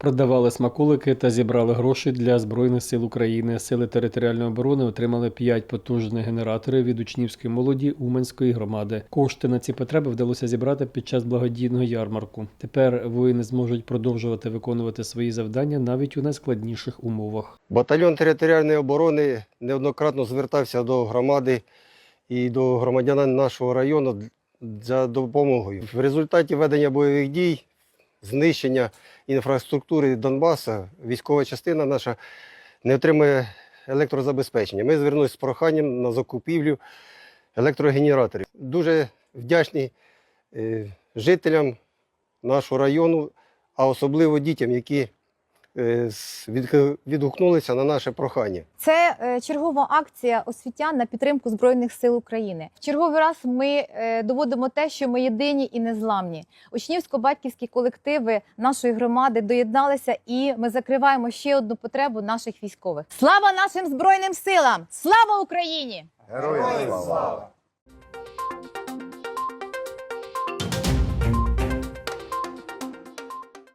Продавали смаколики та зібрали гроші для Збройних сил України. Сили територіальної оборони отримали 5 потужних генераторів від учнівської молоді Уманської громади. Кошти на ці потреби вдалося зібрати під час благодійного ярмарку. Тепер воїни зможуть продовжувати виконувати свої завдання навіть у найскладніших умовах. Батальйон територіальної оборони неоднократно звертався до громади і до громадян нашого району за допомогою. В результаті ведення бойових дій, знищення інфраструктури Донбаса, військова частина наша не отримує електрозабезпечення. Ми звернулися з проханням на закупівлю електрогенераторів. Дуже вдячні е, жителям нашого району, а особливо дітям, які відгукнулися на наше прохання. Це е, чергова акція освітян на підтримку збройних сил України. В черговий раз ми е, доводимо те, що ми єдині і незламні. Учнівсько-батьківські колективи нашої громади доєдналися, і ми закриваємо ще одну потребу наших військових. Слава нашим збройним силам! Слава Україні! Героям слава!